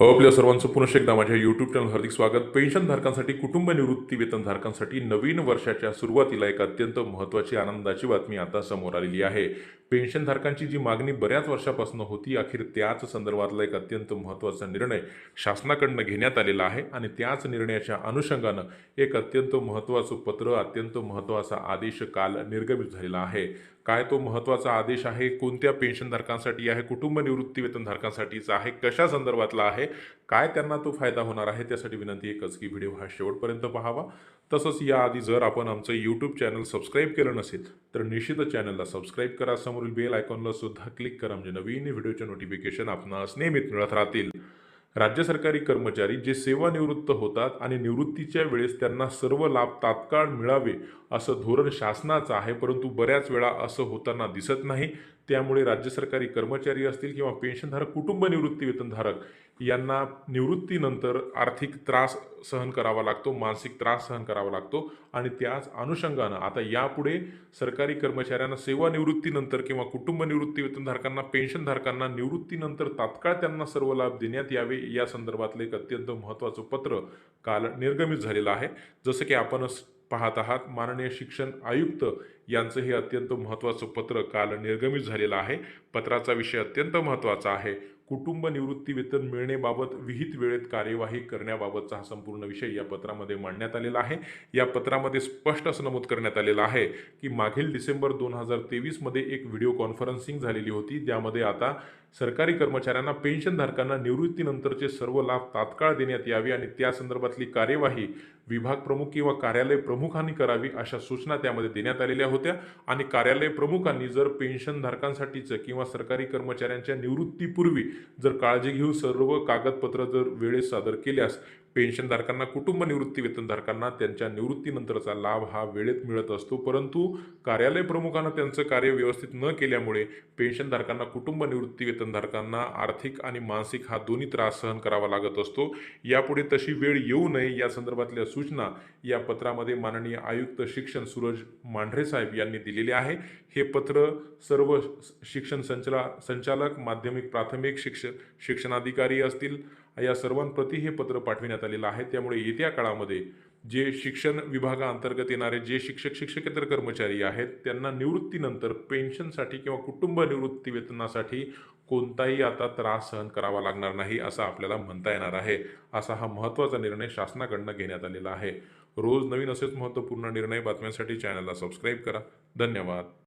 आपल्या सर्वांचं पुनश्च एकदा माझ्या यूट्यूब चॅनल हार्दिक स्वागत. पेन्शनधारकांसाठी कुटुंब निवृत्ती वेतनधारकांसाठी नवीन वर्षाच्या सुरुवातीला एक अत्यंत महत्त्वाची आनंदाची बातमी आता समोर आलेली आहे. पेन्शनधारकांची जी मागणी बऱ्याच वर्षापासून होती अखेर त्याच संदर्भातला एक अत्यंत महत्त्वाचा निर्णय शासनाकडनं घेण्यात आलेला आहे आणि त्याच निर्णयाच्या अनुषंगानं एक अत्यंत महत्त्वाचं पत्र अत्यंत महत्त्वाचा आदेश काल निर्गमित झालेला आहे. काय तो महत्त्वाचा आदेश आहे कोणत्या पेन्शनधारकांसाठी आहे कुटुंब निवृत्तीवेतनधारकांसाठीचा आहे कशा संदर्भातला आहे काय त्यांना तो फायदा होणार आहे त्यासाठी विनंती एकच की व्हिडिओ हा शेवटपर्यंत पाहावा. तसंच याआधी जर आपण आमचं यूट्यूब चॅनल सबस्क्राईब केलं नसेल तर निश्चितच चॅनलला सबस्क्राईब करा. समोरील बेल आयकॉनला सुद्धा क्लिक करा. म्हणजे नवीन व्हिडिओचे नोटिफिकेशन आपणास नेहमीच मिळत राहतील. राज्य सरकारी कर्मचारी जे सेवानिवृत्त होतात आणि निवृत्तीच्या वेळेस त्यांना सर्व लाभ तात्काळ मिळावे असं धोरण शासनाचं आहे परंतु बऱ्याच वेळा असं होताना दिसत नाही. त्यामुळे राज्य सरकारी कर्मचारी असतील किंवा पेन्शनधारक कुटुंब निवृत्ती वेतनधारक यांना निवृत्तीनंतर आर्थिक त्रास सहन करावा लागतो मानसिक त्रास सहन करावा लागतो आणि त्याच अनुषंगानं आता यापुढे सरकारी कर्मचाऱ्यांना सेवानिवृत्तीनंतर किंवा कुटुंब निवृत्ती वेतनधारकांना पेन्शनधारकांना निवृत्तीनंतर तात्काळ त्यांना सर्व लाभ देण्यात यावे या संदर्भातलं एक अत्यंत महत्त्वाचं पत्र काल निर्गमित झालेलं आहे. जसं की आपण पाहत आहात माननीय शिक्षण आयुक्त यांचं हे अत्यंत महत्त्वाचं पत्र काल निर्गमित झालेलं आहे. पत्राचा विषय अत्यंत महत्त्वाचा आहे. कुटुंब निवृत्ती वेतन मिळणेबाबत विहित वेळेत कार्यवाही करण्याबाबतचा हा संपूर्ण विषय या पत्रामध्ये मांडण्यात आलेला आहे. या पत्रामध्ये स्पष्ट असं नमूद करण्यात आलेलं आहे की मागील डिसेंबर दोन हजार तेवीसमध्ये एक व्हिडिओ कॉन्फरन्सिंग झालेली होती. त्यामध्ये आता सरकारी कर्मचाऱ्यांना पेन्शनधारकांना निवृत्तीनंतरचे सर्व लाभ तात्काळ देण्यात यावे आणि त्या संदर्भातली कार्यवाही विभाग प्रमुख किंवा कार्यालय प्रमुखांनी करावी अशा सूचना त्यामध्ये देण्यात आलेल्या होत्या. आणि कार्यालय प्रमुखांनी जर पेन्शनधारकांसाठीचं किंवा सरकारी कर्मचाऱ्यांच्या निवृत्तीपूर्वी जर काळजी घेऊन सर्व कागदपत्र जर वेळेस सादर केल्यास पेन्शनधारकांना कुटुंब निवृत्ती वेतनधारकांना त्यांच्या निवृत्तीनंतरचा लाभ हा वेळेत मिळत असतो. परंतु कार्यालय प्रमुखांना त्यांचं कार्य व्यवस्थित न केल्यामुळे पेन्शनधारकांना कुटुंब निवृत्ती वेतनधारकांना आर्थिक आणि मानसिक हा दोन्ही त्रास सहन करावा लागत असतो. यापुढे तशी वेळ येऊ नये या संदर्भातल्या सूचना या पत्रामध्ये माननीय आयुक्त शिक्षण सूरज मांढरे साहेब यांनी दिलेले आहे. हे पत्र सर्व शिक्षण संचला संचालक माध्यमिक प्राथमिक शिक्ष शिक्षणाधिकारी असतील या सर्वांप्रती हे पत्र पाठविण्यात आलेलं आहे. त्यामुळे येत्या काळामध्ये जे शिक्षण विभागाअंतर्गत येणारे जे शिक्षक शिक्षकेतर कर्मचारी आहेत त्यांना निवृत्तीनंतर पेन्शनसाठी किंवा कुटुंब निवृत्ती वेतनासाठी कोणताही आता त्रास सहन करावा लागणार नाही असं आपल्याला म्हणता येणार आहे. असा हा महत्त्वाचा निर्णय शासनाकडनं घेण्यात आलेला आहे. रोज नवीन असेच महत्त्वपूर्ण निर्णय बातम्यांसाठी चॅनलला सबस्क्राईब करा. धन्यवाद.